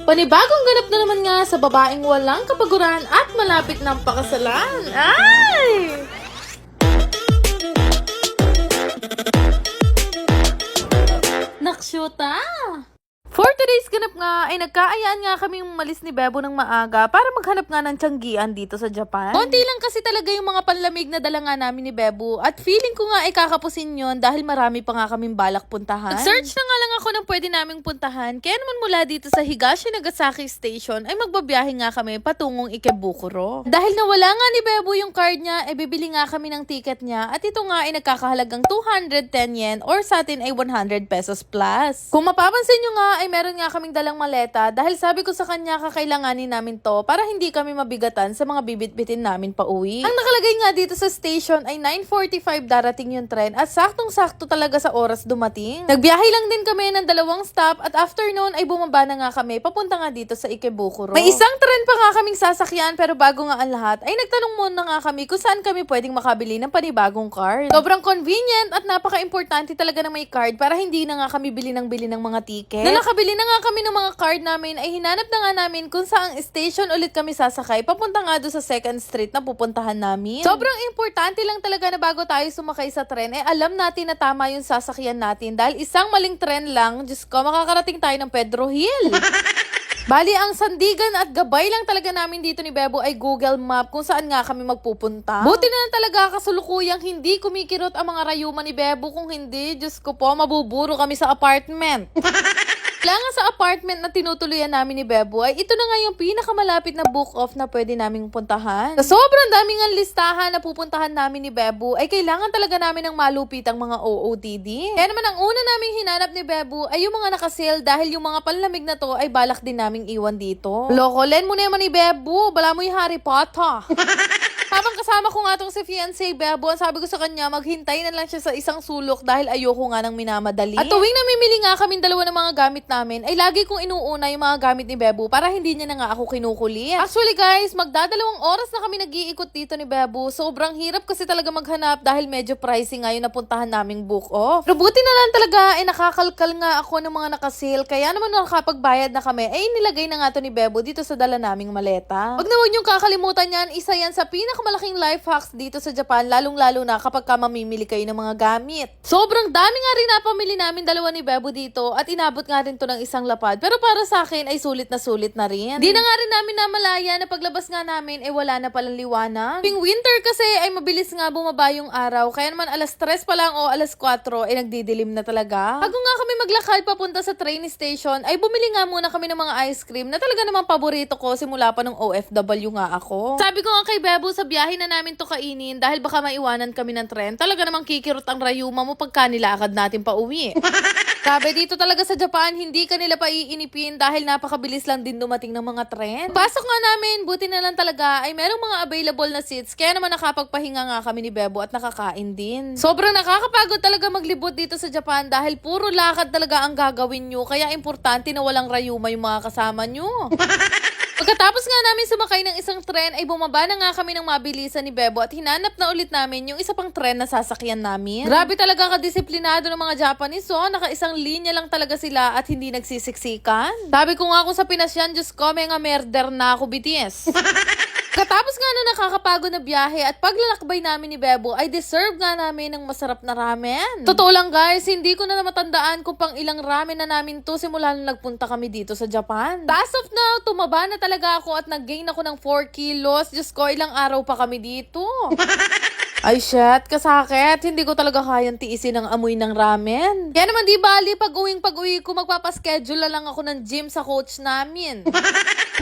Panibagong ganap na naman nga sa babaeng walang kapaguran at malapit ng pakasalan. Ay! Naksyuta! For today's ganap nga, ay nagkaayaan nga kami umalis ni Bebo ng maaga para maghanap nga ng tiyanggian dito sa Japan. Konti lang kasi talaga yung mga panlamig na dala nga namin ni Bebo at feeling ko nga ay kakapusin yon dahil marami pa nga kaming balak puntahan. Nag-search na nga lang ako ng pwede naming puntahan kaya naman mula dito sa Higashi Nagasaki Station ay magbabiyahe nga kami patungong Ikebukuro. Dahil nawala nga ni Bebo yung card niya, ay bibili nga kami ng ticket niya at ito nga ay nagkakahalagang 210 yen or sa atin ay 100 pesos plus. Kung mapapansin nyo nga ay meron nga kaming dalang maleta dahil sabi ko sa kanya kakailanganin namin to para hindi kami mabigatan sa mga bibit-bitin namin pa uwi. Ang nakalagay nga dito sa station ay 9.45 darating yung tren at saktong-sakto talaga sa oras dumating. Nagbiyahe lang din kami ng dalawang stop at after noon ay bumaba na nga kami papunta nga dito sa Ikebukuro. May isang tren pa nga kaming sasakyan pero bago nga ang lahat ay nagtanong muna nga kami kung saan kami pwedeng makabili ng panibagong card. Sobrang convenient at napaka-importante talaga na may card para hindi na nga kami bili ng bili ng mga ticket. Na nakabili na nga kami ng mga card namin ay hinanap na nga namin kung saang station ulit kami sasakay papunta nga doon sa second street na pupuntahan namin. Sobrang importante lang talaga na bago tayo sumakay sa tren eh alam natin na tama yung sasakyan natin dahil isang maling tren lang, Diyos ko, makakarating tayo ng Pedro Hill. Bali, ang sandigan at gabay lang talaga namin dito ni Bebo ay Google Map kung saan nga kami magpupunta. Buti na lang talaga kasulukuyang hindi kumikirot ang mga rayuma ni Bebo kung hindi, Diyos ko po, mabuburo kami sa apartment. Kaya nga sa apartment na tinutuluyan namin ni Bebo ay ito na nga yung pinakamalapit na book off na pwede naming puntahan. Sa sobrang daming ang listahan na pupuntahan namin ni Bebo ay kailangan talaga namin ng malupitang mga OOTD. Kaya naman ang una naming hinanap ni Bebo ay yung mga nakasale dahil yung mga panlamig na to ay balak din naming iwan dito. Loko, len mo naman ni Bebo. Bala mo yung Harry Potter. Kasama ko nga tong si fiancé Bebo, ang sabi ko sa kanya, maghintay na lang siya sa isang sulok dahil ayoko nga ng minamadali. At tuwing namimili nga kaming dalawa ng mga gamit namin, ay lagi kong inuuna yung mga gamit ni Bebo para hindi niya na nga ako kinukulit. Actually guys, magdadalawang oras na kami nag-iikot dito ni Bebo. Sobrang hirap kasi talaga maghanap dahil medyo pricey nga yung napuntahan naming book off. Pero buti na lang talaga ay nakakalkal nga ako ng mga nakasale. Kaya naman nakakapagbayad na kami, ay nilagay na nga to ni Bebo dito sa dala naming maleta. Huwag na huwag niyong kakalimutan yan, isa yan sa pinakamalaking life hacks dito sa Japan, lalong-lalo na kapag ka mamimili kayo ng mga gamit. Sobrang dami nga rin napamili namin dalawa ni Bebo dito at inabot nga rin to ng isang lapad. Pero para sa akin ay sulit na sulit na rin. Di na nga rin namin namalaya na paglabas nga namin ay wala na palang liwanag. Ping winter kasi ay mabilis nga bumaba yung araw. Kaya naman alas 3 pa lang o alas 4 ay nagdidilim na talaga. Bago nga kami maglakad papunta sa train station ay bumili nga muna kami ng mga ice cream na talaga namang paborito ko simula pa nung OFW nga ako. Sabi ko nga kay Bebo sa biyahe na namin to kainin dahil baka maiwanan kami ng tren. Talaga namang kikirot ang rayuma mo pagka nilakad natin pa uwi. Sabi dito talaga sa Japan, hindi ka nila paiinipin dahil napakabilis lang din dumating ng mga tren. Pasok nga namin, buti na lang talaga ay merong mga available na seats kaya naman nakapagpahinga nga kami ni Bebo at nakakain din. Sobrang nakakapagod talaga maglibot dito sa Japan dahil puro lakad talaga ang gagawin nyo kaya importante na walang rayuma yung mga kasama nyo. Pagkatapos nga namin sumakay ng isang tren ay bumaba na nga kami ng mabilisan ni Bebo at hinanap na ulit namin yung isa pang tren na sasakyan namin. Grabe talaga kadisiplinado ng mga Japanese so naka-isang linya lang talaga sila at hindi nagsisiksikan. Sabi ko nga kung sa Pinas yan, Diyos ko, may nga murder na ako BTS. Katapos nga na nakakapagod na biyahe at paglalakbay namin ni Bebo ay deserve nga namin ng masarap na ramen. Totoo lang guys, hindi ko na matandaan kung pang ilang ramen na namin to simula nung nagpunta kami dito sa Japan. As of now, tumaba na talaga ako at nag-gain ako ng 4 kilos. Diyos ko, ilang araw pa kami dito. Ay, shit, kasakit. Hindi ko talaga kayang tiisin ang amoy ng ramen. Kaya naman di bali, pag uwing pag uwi ko, magpapaschedule na lang ako ng gym sa coach namin.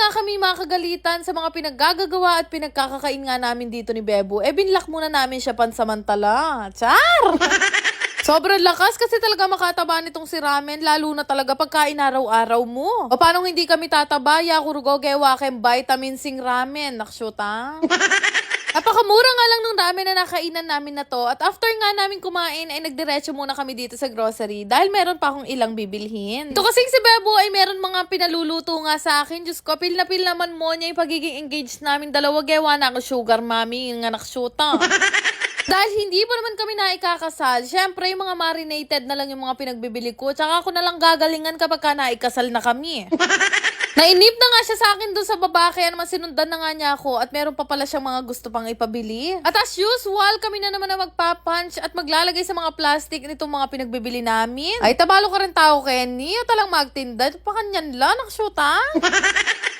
Nga kami makagalitan sa mga pinaggagagawa at pinagkakakain nga namin dito ni Bebo, eh binlock muna namin siya pansamantala. Char! Sobrang lakas kasi talaga makataba nitong si ramen, lalo na talaga pagkain araw-araw mo. O paano hindi kami tataba, yakurugo gewa kem vitamin sing ramen, naksyuta. Napakamura nga lang nung ramen na nakainan namin na to. At after nga namin kumain, ay nagdiretso muna kami dito sa grocery dahil meron pa akong ilang bibilhin. Ito kasing si Bebo ay meron mga pinaluluto nga sa akin. Diyos ko, pil na pil naman mo niya yung pagiging engaged namin. Dalawa gewa na ako sugar mommy, yung anak syuta. Dahil hindi pa naman kami naikakasal, syempre yung mga marinated na lang yung mga pinagbibili ko. Tsaka ako na lang gagalingan kapag ka naikasal na kami. Nainip na nga siya sa akin doon sa baba, kaya naman sinundan na nga niya ako at meron pa pala siyang mga gusto pang ipabili. At as usual, kami na naman na magpapunch at maglalagay sa mga plastic nitong mga pinagbibili namin. Ay, tabalo ka rin tao, Kenny. O talang magtinda. Pa kanyan lang, nakashoot ha?